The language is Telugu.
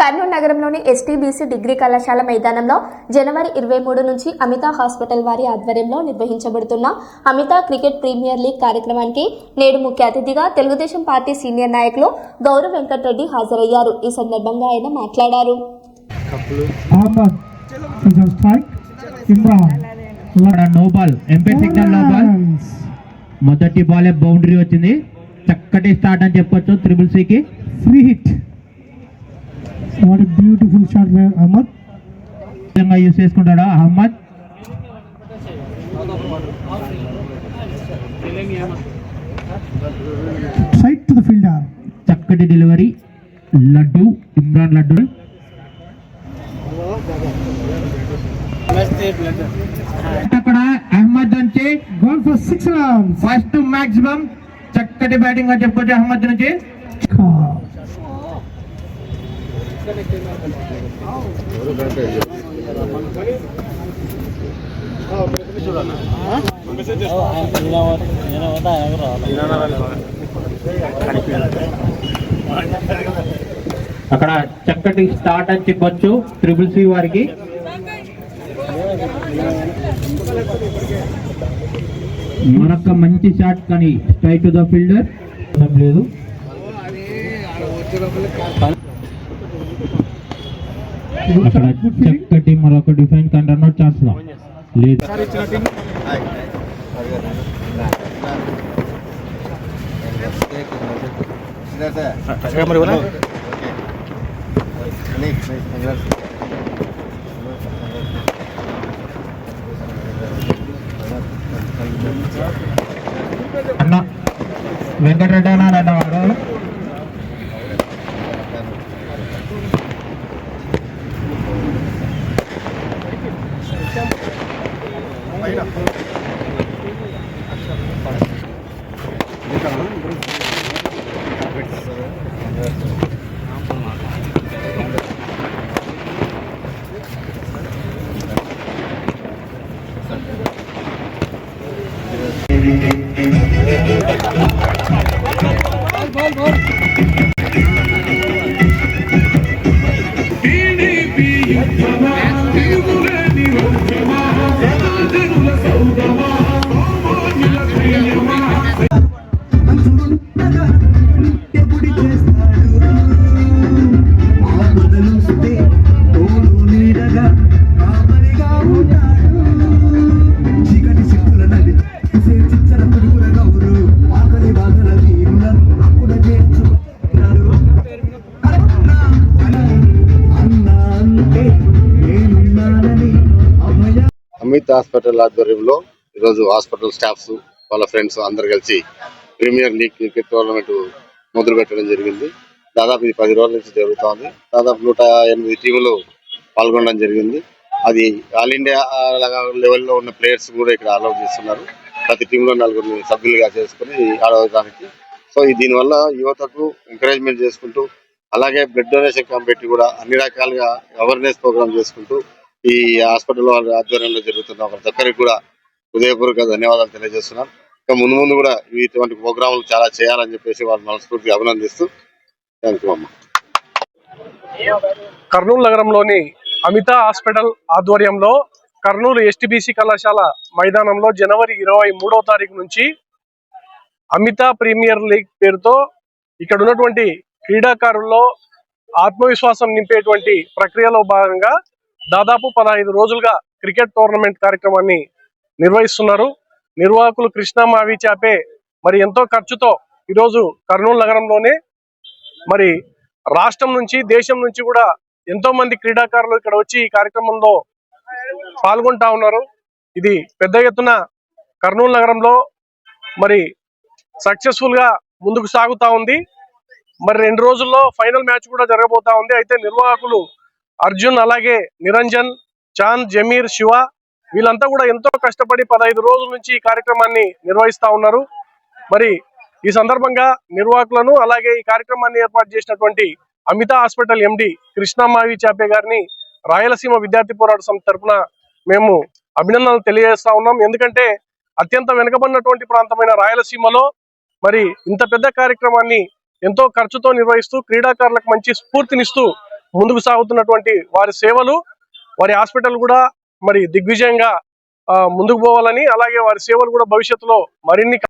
కర్నూలు నగరంలోని ఎస్టీబీసీ డిగ్రీ కళాశాల మైదానంలో జనవరి ఇరవై మూడు నుంచి అమితా హాస్పిటల్ వారి ఆధ్వర్యంలో నిర్వహించబడుతున్న అమితా క్రికెట్ ప్రీమియర్ లీగ్ కార్యక్రమానికి నేడు ముఖ్య అతిథిగా తెలుగుదేశం పార్టీ సీనియర్ నాయకులు గౌరవ్ వెంకటరెడ్డి హాజరయ్యారు. ఈ సందర్భంగా ఆయన మాట్లాడారు. No ball MP signal no ball Lawrence. మొదటి బాలే బౌండరీ వచ్చింది. చక్కటి స్టార్ట్ అని చెప్పొచ్చు త్రిబుల్ సికి Free hit. Beautiful shot there, Ahmad. విధంగా use చేసుకుంటాడా Ahmad Straight to the fielder. చక్కటి డెలివరీ లడ్డు ఇమ్రాన్ లడ్డు అక్కడ అహ్మద్ నుంచి for six runs. First maximum చక్కటి బ్యాటింగ్ అని చెప్పొచ్చు అహ్మద్ నుంచి అక్కడ చక్కటి స్టార్ట్ అని చెప్పొచ్చు ట్రిపుల్ సి వారికి. మరొక మంచి షాట్ కానీ స్ట్రైట్ టు ద ఫీల్డర్ లేదు. అక్కడ చక్కటి మరొక డిఫెన్స్ అండ్ రన్అట్ ఛాన్స్ లేదు. అన్న వెంకటరెడ్డి అన్న అన్న Ahí va. అమిత్ హాస్పిటల్ ఆధ్వర్యంలో ఈరోజు హాస్పిటల్ స్టాఫ్స్ వాళ్ళ ఫ్రెండ్స్ అందరు కలిసి ప్రీమియర్ లీగ్ క్రికెట్ టోర్నమెంట్ మొదలు పెట్టడం జరిగింది. దాదాపు ఇది పది రోజుల నుంచి జరుగుతోంది. దాదాపు నూట ఎనిమిది టీములు పాల్గొనడం జరిగింది. అది ఆల్ ఇండియా లెవెల్లో ఉన్న ప్లేయర్స్ కూడా ఇక్కడ అలౌ చేస్తున్నారు. ప్రతి టీంలో నలుగురు సభ్యులుగా చేసుకుని ఆడవడానికి. సో ఈ దీనివల్ల యువతకు ఎంకరేజ్మెంట్ చేసుకుంటూ అలాగే బ్లడ్ డొనేషన్ క్యాంప్ పెట్టి కూడా అన్ని రకాలుగా అవేర్నెస్ ప్రోగ్రామ్ చేసుకుంటూ ఈ హాస్పిటల్ వాళ్ళ ఆధ్వర్యంలో జరుగుతున్న ప్రతి ఒక్కరికి కూడా హృదయపూర్వక ధన్యవాదాలు తెలియజేస్తున్నాం. ఇంకా ముందు ముందు కూడా ఇటువంటి ప్రోగ్రాములు చాలా చేయాలని చెప్పేసి వాళ్ళు మనస్ఫూర్తిగా అభినందిస్తూ థ్యాంక్ యూ అమ్మ. కర్నూలు నగరంలోని అమితా హాస్పిటల్ ఆధ్వర్యంలో కర్నూలు ఎస్టిబిసి కళాశాల మైదానంలో జనవరి ఇరవై మూడో తారీఖు నుంచి అమితా ప్రీమియర్ లీగ్ పేరుతో ఇక్కడ ఉన్నటువంటి క్రీడాకారుల్లో ఆత్మవిశ్వాసం నింపేటువంటి ప్రక్రియలో భాగంగా దాదాపు పదహైదు రోజులుగా క్రికెట్ టోర్నమెంట్ కార్యక్రమాన్ని నిర్వహిస్తున్నారు. నిర్వాహకులు కృష్ణ మావి చాపే మరి ఎంతో ఖర్చుతో ఈరోజు కర్నూలు నగరంలోనే మరి రాష్ట్రం నుంచి దేశం నుంచి కూడా ఎంతో మంది క్రీడాకారులు ఇక్కడ వచ్చి ఈ కార్యక్రమంలో పాల్గొంటా ఉన్నారు. ఇది పెద్ద ఎత్తున కర్నూలు నగరంలో మరి సక్సెస్ఫుల్గా ముందుకు సాగుతా ఉంది. మరి రెండు రోజుల్లో ఫైనల్ మ్యాచ్ కూడా జరగబోతా ఉంది. అయితే నిర్వాహకులు అర్జున్ అలాగే నిరంజన్ చాంద్ జమీర్ శివ వీళ్ళంతా కూడా ఎంతో కష్టపడి పదహైదు రోజుల నుంచి ఈ కార్యక్రమాన్ని నిర్వహిస్తా ఉన్నారు. మరి ఈ సందర్భంగా నిర్వాహకులను అలాగే ఈ కార్యక్రమాన్ని ఏర్పాటు చేసినటువంటి అమితా హాస్పిటల్ ఎండి కృష్ణమావి చాపే గారిని రాయలసీమ విద్యార్థి పోరాట సంస్థ తరపున మేము అభినందనలు తెలియజేస్తా ఉన్నాం. ఎందుకంటే అత్యంత వెనుకబడినటువంటి ప్రాంతమైన రాయలసీమలో మరి ఇంత పెద్ద కార్యక్రమాన్ని ఎంతో ఖర్చుతో నిర్వహిస్తూ క్రీడాకారులకు మంచి స్ఫూర్తినిస్తూ ముందుకు సాగుతున్నటువంటి వారి సేవలు వారి హాస్పిటల్ కూడా మరి దిగ్విజయంగా ఆ, ముందుకు పోవాలని అలాగే వారి సేవలు కూడా భవిష్యత్తులో మరిన్ని